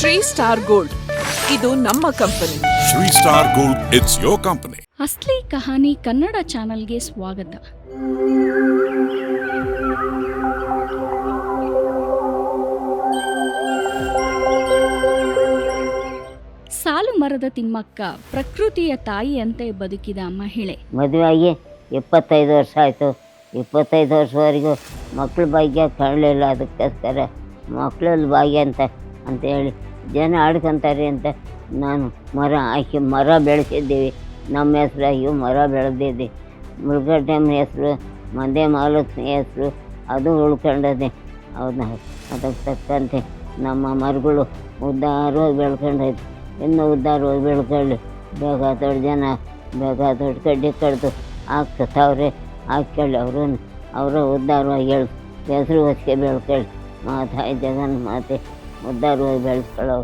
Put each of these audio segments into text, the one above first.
Shri star gold. ಇದು ನಮ್ಮ company. Shri star gold it's your company Asli Kahani Kannada ಚಾನಲ್ಗೆ ಸ್ವಾಗತ. ಸಾಲು ಮರದ ತಿಮ್ಮಕ್ಕ ಪ್ರಕೃತಿಯ ತಾಯಿಯಂತೆ ಬದುಕಿದ ಮಹಿಳೆ. ಮದುವೆಯಾಗಿ ಇಪ್ಪತ್ತೈದು ವರ್ಷ ಆಯಿತು. ಇಪ್ಪತ್ತೈದು ವರ್ಷವರೆಗೂ ಮಕ್ಕಳ ಭಾಗ್ಯ ಕಾಣಲಿಲ್ಲ. ಅದಕ್ಕೋಸ್ಕರ ಮಕ್ಕಳಲ್ಲಿ ಭಾಗ್ಯ ಅಂತ ಅಂತೇಳಿ ಜನ ಆಡ್ಕೊಂತಾರೆ ಅಂತ ನಾನು ಮರ ಹಾಕಿ ಮರ ಬೆಳೆಸಿದ್ದೀವಿ. ನಮ್ಮ ಹೆಸರಾಗಿ ಮರ ಬೆಳೆದಿದ್ದೆ ಮುಳುಗಡ್ಡೆಮ್ಮ ಹೆಸರು ಮಂದೆ ಮಾಲಕ್ಷ್ಮಿ ಹೆಸರು, ಅದು ಉಳ್ಕೊಂಡದೆ. ಅವನ್ನ ಅದಕ್ಕೆ ತಕ್ಕಂತೆ ನಮ್ಮ ಮರಗಳು ಉದ್ದಾರವಾಗಿ ಬೆಳ್ಕೊಂಡೈತೆ ಇನ್ನೂ ಉದ್ದಾರವಾಗಿ ಬೆಳ್ಕೊಳ್ಳಿ. ಬೇಗ ದೊಡ್ಡ ಜನ, ಬೇಗ ದೊಡ್ಡ ಕಡ್ಡಿ ಕಡ್ದು ಹಾಕ್ತಾವ್ರೆ, ಹಾಕ್ಕೊಳ್ಳಿ ಅವರು ಅವರ ಉದ್ದಾರವಾಗಿ ಹೇಳಿ. ಹೆಸರು ಹೊಸಿಗೆ ಬೆಳ್ಕೊಳ್ಳಿ. ಮಾತಾಯ್ತು ಜಗನ್ ಮಾತೆ. ಉದ್ಧಾರವಾಗಿ ಬೆಳೆಸ್ಕೊಳ್ಳೋ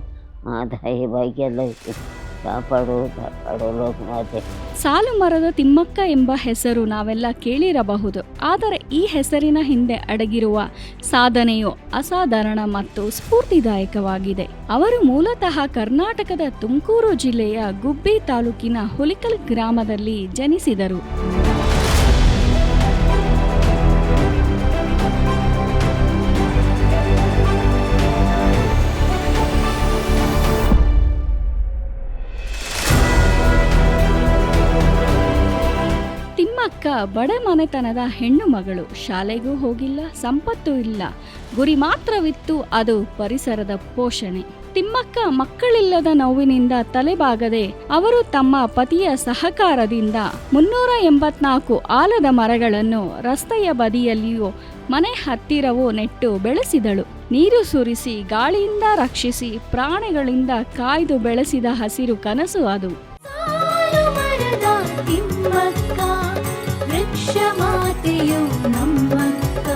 ಮಾತಾಯಿ ಭಾಗ್ಯ ಎಲ್ಲ ಐತಿ ಕಾಪಾಡು ಕಾಪಾಡು ಲೋಕ ಮಾತೆ ಸಾಲು ಮರದ ತಿಮ್ಮಕ್ಕ ಎಂಬ ಹೆಸರು ನಾವೆಲ್ಲ ಕೇಳಿರಬಹುದು. ಆದರೆ ಈ ಹೆಸರಿನ ಹಿಂದೆ ಅಡಗಿರುವ ಸಾಧನೆಯು ಅಸಾಧಾರಣ ಮತ್ತು ಸ್ಫೂರ್ತಿದಾಯಕವಾಗಿದೆ. ಅವರು ಮೂಲತಃ ಕರ್ನಾಟಕದ ತುಮಕೂರು ಜಿಲ್ಲೆಯ ಗುಬ್ಬಿ ತಾಲೂಕಿನ ಹುಲಿಕಲ್ ಗ್ರಾಮದಲ್ಲಿ ಜನಿಸಿದರು. ತಿಮ್ಮಕ್ಕ ಬಡ ಮನೆತನದ ಹೆಣ್ಣು ಮಗಳು ಶಾಲೆಗೂ ಹೋಗಿಲ್ಲ, ಸಂಪತ್ತು ಇಲ್ಲ. ಗುರಿ ಮಾತ್ರವಿತ್ತು ಅದು ಪರಿಸರದ ಪೋಷಣೆ. ತಿಮ್ಮಕ್ಕ ಮಕ್ಕಳಿಲ್ಲದ ನೋವಿನಿಂದ ತಲೆಬಾಗದೆ ಅವರು ತಮ್ಮ ಪತಿಯ ಸಹಕಾರದಿಂದ ಮುನ್ನೂರ ಎಂಬತ್ನಾಲ್ಕು ಆಲದ ಮರಗಳನ್ನು ರಸ್ತೆಯ ಬದಿಯಲ್ಲಿಯೂ ಮನೆ ಹತ್ತಿರವೂ ನೆಟ್ಟು ಬೆಳೆಸಿದಳು. ನೀರು ಸುರಿಸಿ, ಗಾಳಿಯಿಂದ ರಕ್ಷಿಸಿ, ಪ್ರಾಣಿಗಳಿಂದ ಕಾಯ್ದು ಬೆಳೆಸಿದ ಹಸಿರು ಕನಸು ಅದು. ತಿಮ್ಮಕ್ಕ. ವೃಕ್ಷಮಾತೆಯು ನಮ್ಮಕ್ಕ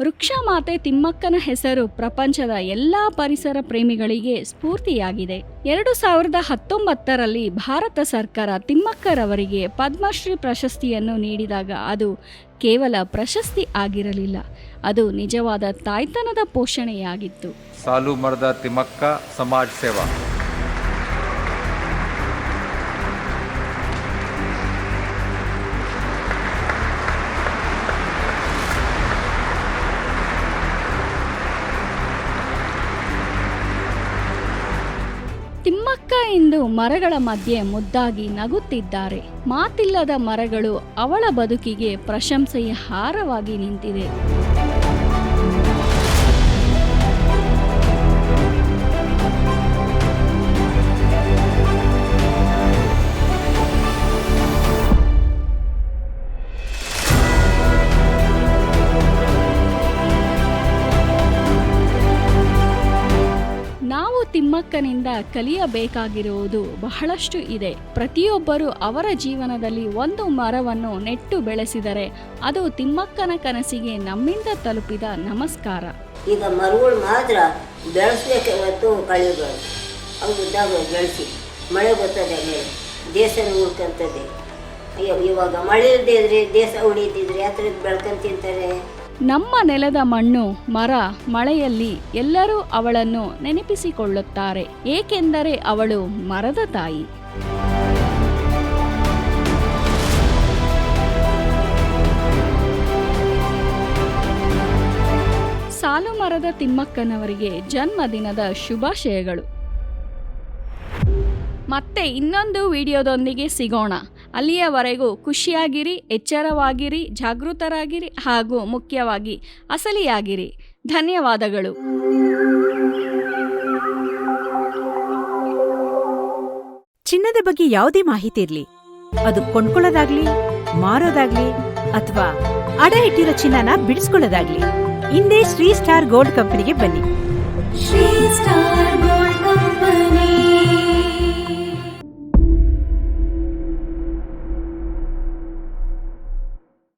ವೃಕ್ಷ ಮಾತೆ ತಿಮ್ಮಕ್ಕನ ಹೆಸರು ಪ್ರಪಂಚದ ಎಲ್ಲಾ ಪರಿಸರ ಪ್ರೇಮಿಗಳಿಗೆ ಸ್ಫೂರ್ತಿಯಾಗಿದೆ. ಎರಡು ಸಾವಿರದ ಹತ್ತೊಂಬತ್ತರಲ್ಲಿ ಭಾರತ ಸರ್ಕಾರ ತಿಮ್ಮಕ್ಕರವರಿಗೆ ಪದ್ಮಶ್ರೀ ಪ್ರಶಸ್ತಿಯನ್ನು ನೀಡಿದಾಗ ಅದು ಕೇವಲ ಪ್ರಶಸ್ತಿ ಆಗಿರಲಿಲ್ಲ ಅದು ನಿಜವಾದ ತಾಯ್ತನದ ಪೋಷಣೆಯಾಗಿತ್ತು. ಸಾಲು ಮರದ ತಿಮ್ಮಕ್ಕ ಸಮಾಜ ಸೇವಾ. ತಿಮ್ಮಕ್ಕ ಎಂದು ಮರಗಳ ಮಧ್ಯೆ ಮುದ್ದಾಗಿ ನಗುತ್ತಿದ್ದಾರೆ. ಮಾತಿಲ್ಲದ ಮರಗಳು ಅವಳ ಬದುಕಿಗೆ ಪ್ರಶಂಸೆಯ ಹಾರವಾಗಿ ನಿಂತಿದೆ ತಿಮ್ಮಕ್ಕನಿಂದ ಕಲಿಯಬೇಕಾಗಿರುವುದು ಬಹಳಷ್ಟು ಇದೆ. ಪ್ರತಿಯೊಬ್ಬರು ಅವರ ಜೀವನದಲ್ಲಿ ಒಂದು ಮರವನ್ನು ನೆಟ್ಟು ಬೆಳೆಸಿದರೆ ಅದು ತಿಮ್ಮಕ್ಕನ ಕನಸಿಗೆ ನಮ್ಮಿಂದ ತಲುಪಿದ ನಮಸ್ಕಾರ. ಈಗ ಮರಗಳು ಮಾತ್ರ ಬೆಳೆಸಬೇಕೆ ಹೊತ್ತು ಕಳಿಬಾರ್ದು ಅವು ಇದ್ದಾಗ ಬೆಳೆಸಿ ಮಳೆ ಬರ್ತದೆ ಮೇಲೆ ದೇಶನ ಉಳ್ಕೊಂತದೆ ಇವಾಗ ಮಳೆ ಇಲ್ಲದೆ ಇದ್ರೆ ದೇಶ ಉಳಿದಿದ್ರೆ ಹತ್ರ ತಿಂತಾರೆ. ನಮ್ಮ ನೆಲದ ಮಣ್ಣು, ಮರ, ಮಳೆಯಲ್ಲಿ ಎಲ್ಲರೂ ಅವಳನ್ನು ನೆನಪಿಸಿಕೊಳ್ಳುತ್ತಾರೆ, ಏಕೆಂದರೆ ಅವಳು ಮರದ ತಾಯಿ. ಸಾಲು ಮರದ ತಿಮ್ಮಕ್ಕನವರಿಗೆ ಜನ್ಮದಿನದ ಶುಭಾಶಯಗಳು. ಮತ್ತೆ ಇನ್ನೊಂದು ವಿಡಿಯೋದೊಂದಿಗೆ ಸಿಗೋಣ. ಅಲ್ಲಿಯವರೆಗೂ ಖುಷಿಯಾಗಿರಿ ಎಚ್ಚರವಾಗಿರಿ ಜಾಗೃತರಾಗಿರಿ ಹಾಗೂ ಮುಖ್ಯವಾಗಿ ಅಸಲಿಯಾಗಿರಿ. ಧನ್ಯವಾದಗಳು. ಚಿನ್ನದ ಬಗ್ಗೆ ಯಾವುದೇ ಮಾಹಿತಿ ಇರಲಿ. ಅದು ಕೊಂಡ್ಕೊಳ್ಳೋದಾಗ್ಲಿ ಮಾರೋದಾಗ್ಲಿ ಅಥವಾ ಅಡ ಇಟ್ಟಿರೋ ಚಿನ್ನನ ಬಿಡಿಸ್ಕೊಳ್ಳೋದಾಗ್ಲಿ ಹಿಂದೆ ಶ್ರೀ ಸ್ಟಾರ್ ಗೋಲ್ಡ್ ಕಂಪನಿಗೆ ಬನ್ನಿ. ಶ್ರೀ ಸ್ಟಾರ್